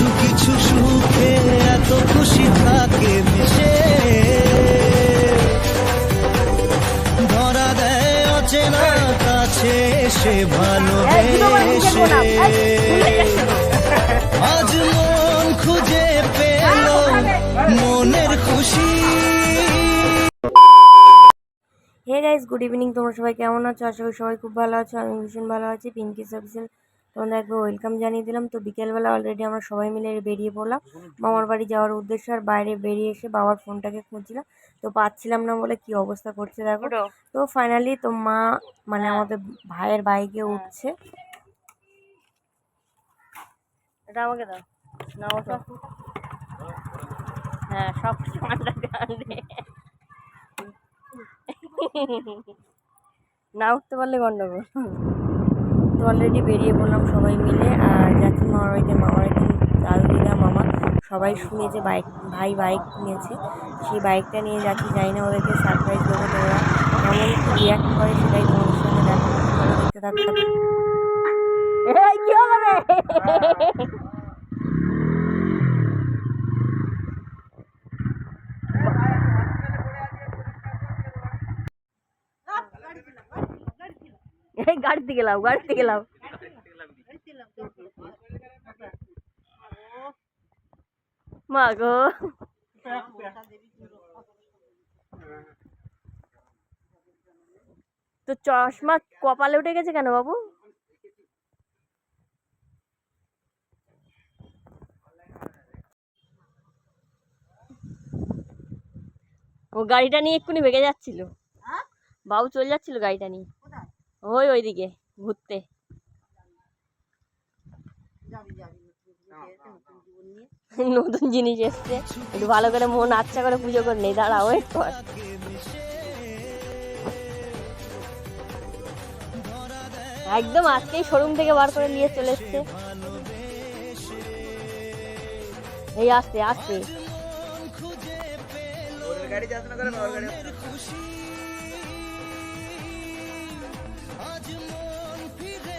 কিছু কিছু সুখে এত খুশি থাকে মিশে। ধরা দেয় অচেনা কাছে সে ভালোবেসে। আজ মন খুঁজে পেল মনের খুশি। হে গাইজ গুড ইভিনিং তোমরা সবাই কেমন আছো? আশা করি সবাই খুব ভালো আছো আমি ভীষণ ভালো আছি পিঙ্কি সাবসেল তোমাদের একবার ওয়েলকাম জানিয়ে দিলাম। তো বিকেলবেলা অলরেডি আমরা সবাই মিলে বেরিয়ে পড়লাম। মামার বাড়ি যাওয়ার উদ্দেশ্যে আর বাইরে বেরিয়ে এসে বাবার ফোনটাকে খুঁজছিলাম। তো পাচ্ছিলাম না বলে কি অবস্থা করছে দেখো। তো ফাইনালি তো মা মানে আমাদের ভাইয়ের বাইকে উঠছে। এটা আমাকে দাও। তো। হ্যাঁ সব ঠান্ডা না উঠতে পারলে গন্ডগোল। তো অলরেডি বেরিয়ে পড়লাম সবাই মিলে। আর যাচ্ছি মামার বাড়িতে মামার বাড়িতে দাদু দিদা মামা। সবাই শুনে যে বাইক ভাই বাইক কিনেছে সেই বাইকটা নিয়ে যাচ্ছি। জানি না ওদেরকে সারপ্রাইজ দেবো তোমরা। ওরা কি রিয়াক্ট করে সেটাই তোমাদের সঙ্গে দেখা দেখতে থাকতে এই কি হলো রে এই গাড়ি থেকে লাও গাড়ি থেকে লাও মা গো। তো চশমা কপালে উঠে গেছে কেন বাবু? ও গাড়িটা নিয়ে এক্ষুনি ভেগে যাচ্ছিল। বাবু চলে যাচ্ছিল গাড়িটা নিয়ে। ওই ওইদিকে। ঘুরতে। নতুন জিনিস এসছে। একটু ভালো করে মন আচ্ছা করে পুজো করে নেই দাঁড়া ওয়েট কর একদম আজকেই শোরুম থেকে বার করে নিয়ে চলে এসছে। এই আসতে আসতে।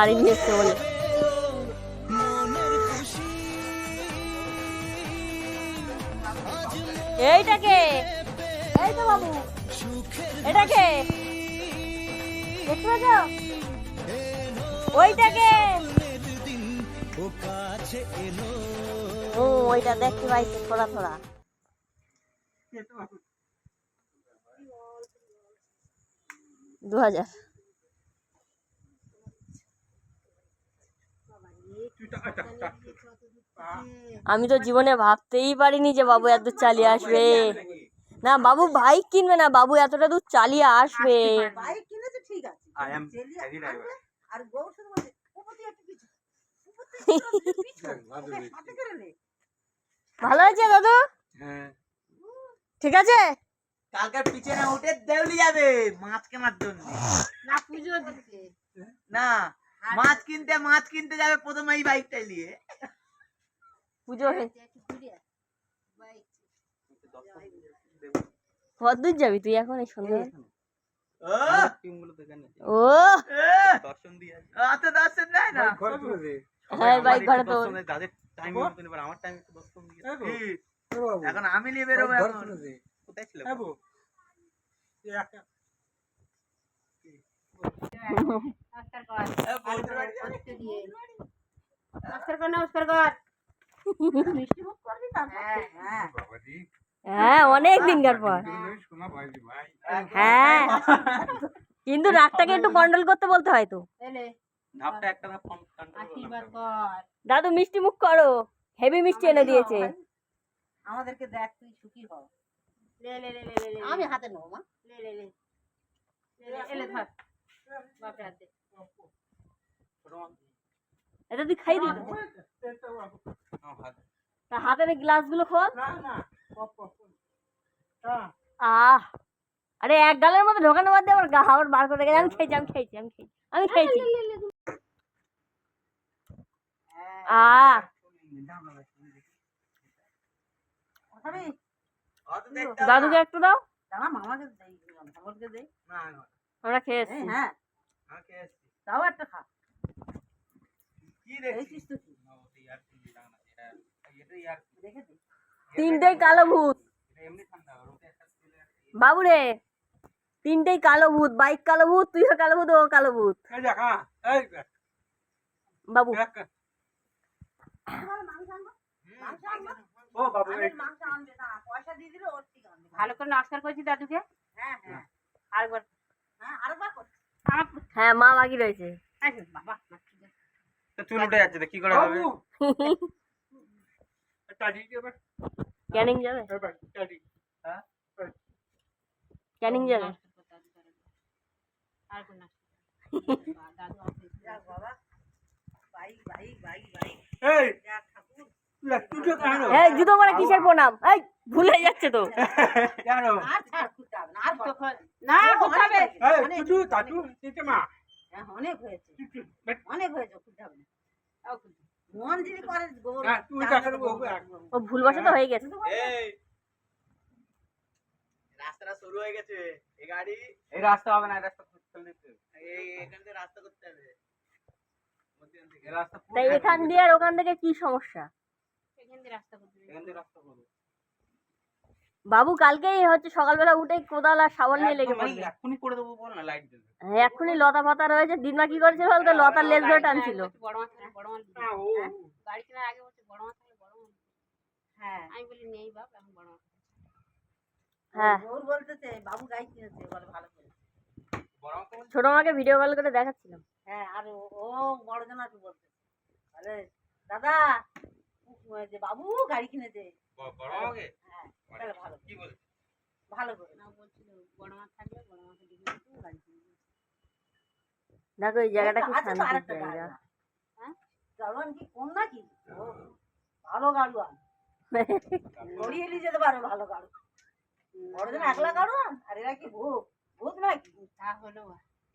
গাড়ি নিয়ে এসছে বলে এইটাকে এই তো বাবু। এটাকে দেখতে ওইটাকে ও, ওইটা দেখতে পাইছে থোড়া থোড়া। দু হাজার। আমি তো জীবনে ভাবতেই পারিনি যে বাবু এত দূর চালিয়ে আসবে। না বাবু বাইক কিনবে না বাবু এতটা দূর চালিয়ে আসবে। বাইক ঠিক আছে আর শুধু ভালো আছে দাদু? হ্যাঁ। ঠিক আছে? কালকে পিছনে উঠে দেউলি যাবে মাছ কেনার জন্য না পুজো না। মাছ কিনতে মাছ কিনতে যাবে প্রথমে এই বাইকটাই নিয়ে। পুজো কতদূর যাবি তুই এখন এই সন্ধ্যা? ও! ও দর্শন দিয়ে অত দর্শন দেয় না? হ্যাঁ বাইক ভাড়া তো যাদের টাইম আমার টাইম একটু দর্শন দিয়ে। এখন আমি নিয়ে বেরোবো এখন। কোথায় ছিল হ্যাঁ হ্যাঁ হ্যাঁ অনেক দিনকার পর হ্যাঁ কিন্তু রাগটাকে একটু কন্ট্রোল করতে বলতে হয় তো এলে ধাপটা একটা ধাপ কম আশীর্বাদ কর দাদু মিষ্টি মুখ করো হেভি মিষ্টি এনে দিয়েছে আমাদেরকে দেখ তুই সুখী হ লে লে লে লে লে লে। আমি হাতে নেব মা লে লে লে ধর এটা তুই খাই দিবি। তা হাতের খোল কপ হ্যাঁ আহ আরে এক গালের মধ্যে ঢোকানো বাদ দিয়ে আমার গা হাওয়ার বার করে গেছে। আমি খেয়েছি আমি খেয়েছি আমি খেয়েছি আমি খেয়েছি। আহ। দাদুকে একটু দাও। মামাকে দেই দেই। আমরা খেয়েছি হ্যাঁ। তাও একটা খা। তিনটেই কালো ভূত। বাবু রে তিনটেই কালো ভূত বাইক কালো ভূত তুইও কালো ভূত ও কালো ভূত। হ্যাঁ, বাবু। দেখ। ও বাবু, এই- মাংস আনবে না পয়সা দিয়ে দিলে ওর ঠিক আনবে। ভালো করে নমস্কার করছি দাদুকে। হ্যাঁ হ্যাঁ। আরেকবার। হ্যাঁ আরেকবার কর হ্যাঁ মা বাকি রয়েছে। বাবা তো চুল উঠে যাচ্ছে তো, কি করে হবে? ক্যানিং যাবে। হ্যাঁ? ক্যানিং যাবে? যাক বাবা বাইক বাইক বাইক বাইক এই, এই জুতো পরে কিসের প্রণাম? এই ভুলে যাচ্ছে তো। না মা। হ্যাঁ, অনেক হয়েছে। অনেক হয়েছে। মন যদি করে হ্যাঁ। ও হয়ে গেছে। এই, রাস্তাটা শুরু হয়ে গেছে। এই গাড়ি। এই রাস্তা হবে না এই রাস্তা এখান থেকে রাস্তা করতে হবে। রাস্তা এখান দিয়ে আর ওখান থেকে কি সমস্যা এখান থেকে রাস্তা করব বাবু কালকেই হচ্ছে সকালবেলা উঠে কোদাল আর সাবান নিয়ে লেগে পড়বে। এক্ষুনি করে দেবো বল না লাইট দেবে। হ্যাঁ, এক্ষুনি লতা পাতা রয়েছে। দিনমা কি করেছিল বলতো? লতার লেজ ধরে টানছিল। বড় মাছ বড় মাছ হ্যাঁ, ও। গাড়ি কেনার আগে বলছে বড় মাছ বড় মাছ হ্যাঁ। আমি বলি নেই বাপ এখন বড় মাছ হ্যাঁ। গৌর বলতেছে বাবু গাই কিনেছে বলে ভালো করে। বড় বলছি। ছোট মাকে ভিডিও কল করে দেখাচ্ছিলাম। হ্যাঁ আর ও- বড় জনাকে বলতেছে। আরে দাদা যে বাবু গাড়ি কিনেছে? হ্যাঁ ভালো। কি বলে? ভালো করে। না বলছিল বড় মাছ থাকলে বড় মাছ দিবি কিন্তু গাড়ি কিনবি দেখো এই জায়গাটা কি শান্তির জায়গা। গাড়ি। হ্যাঁ? কি? কোন নাকি ভালো গাড়ুয়ান। গড়িয়ে নিয়ে যেতে পারে ভালো গাড়ু বড় জন একলা গাড়ুয়ান? আর এরা কি ভূত ভূত নাকি তা হলো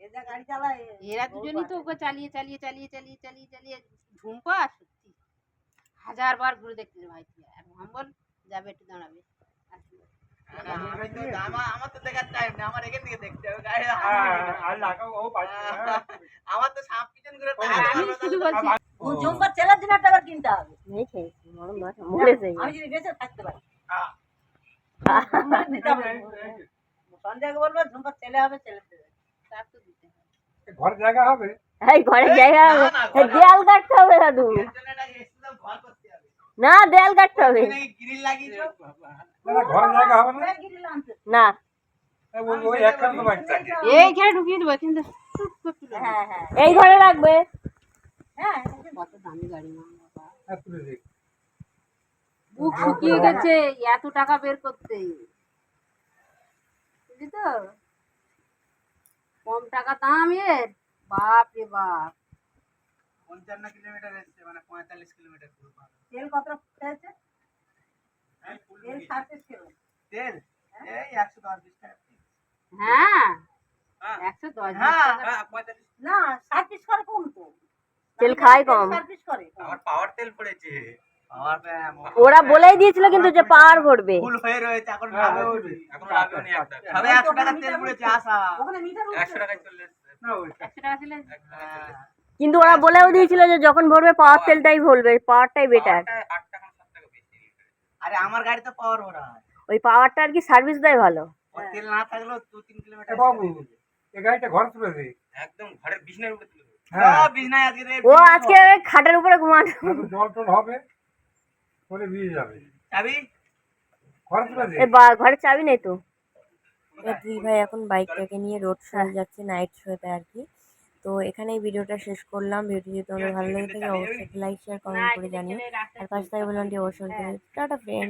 এ যা গাড়ি চালায় এরা দুজনই তো ওকে চালিয়ে চালিয়ে চালিয়ে চালিয়ে চালিয়ে চালিয়ে ঝুমপা সত্যি হাজার বার ঘুরে দেখতে ভাই তুই। আর হাম্বল যাবে একটু দাঁড়াবে। আর কি বলব? না, আমি তো- আমার- আমার তো দেখার টাইম আমার এখান থেকে দেখতে হবে। গাড়ি হ্যাঁ, ঘুরে হবে ঘর জায়গা হবে। দেয়াল কাটতে হবে দাদু না দেয়াল কাটতে হবে? না? এইখানে ঢুকিয়ে দেবো কিন্তু। হ্যাঁ হ্যাঁ। এই ঘরে রাখবে। হ্যাঁ হ্যাঁ, বুক শুকিয়ে গেছে এত টাকা বের করতে। বুঝলি তো? কম টাকা দাম এর বাপ রে বাপ। পঞ্চান্ন কিলোমিটার এসছে মানে পঁয়তাল্লিশ কিলোমিটার পুরো তেল কত তেল। তেল। এই একশো দশ বিশ টাকা হ্যাঁ। হ্যাঁ, একশো দশ বিশ হ্যাঁ, টাকা। পঁয়তাল্লিশ। না সার্ভিস করে কম তো। তেল খায় কম। সার্ভিস করে আমার পাওয়ার তেল পড়েছে। ওরা বলেই দিয়েছিল কিন্তু যে পাওয়ার ভরবে। ফুল হয়ে রয়েছে এখন হ্যাঁ। এখন একটা। টাকা তেল পড়েছে ওখানে মিটার চলে চলে। কিন্তু ওরা বলেও দিয়েছিল যে যখন ভরবে পাওয়ার তেলটাই ভরবে পাওয়ারটাই বেটার পাওয়ারটা আট টাকা সাত টাকা বেশি আরে আমার গাড়ি তো পাওয়ার ভরা ওই পাওয়ারটা আর কি সার্ভিস দেয় ভালো। তেল না থাকলেও দু তিন কিলোমিটার বাবু এই গাড়িটা ঘর তুলে দিই একদম ঘরের বিছনার উপরে তুলে। হ্যাঁ। বিছনায় আজকে রে- ও আজকে খাটের উপরে ঘুমানো। জল টল হবে করে দিয়ে যাবে। চাবি? ঘর তুলে দিই এ বা- ঘরের চাবি নেই তো। দুই ভাই এখন বাইকটাকে নিয়ে রোড শোয়ে যাচ্ছে নাইট শোতে আর কি। তো এখানেই ভিডিওটা শেষ করলাম। ভিডিও যদি তোমাদের ভালো লেগে থাকে অবশ্যই লাইক শেয়ার কমেন্ট করে জানিও। আর পাশে থাকা বললাম অবশ্যই টাটা ফ্রেন্ড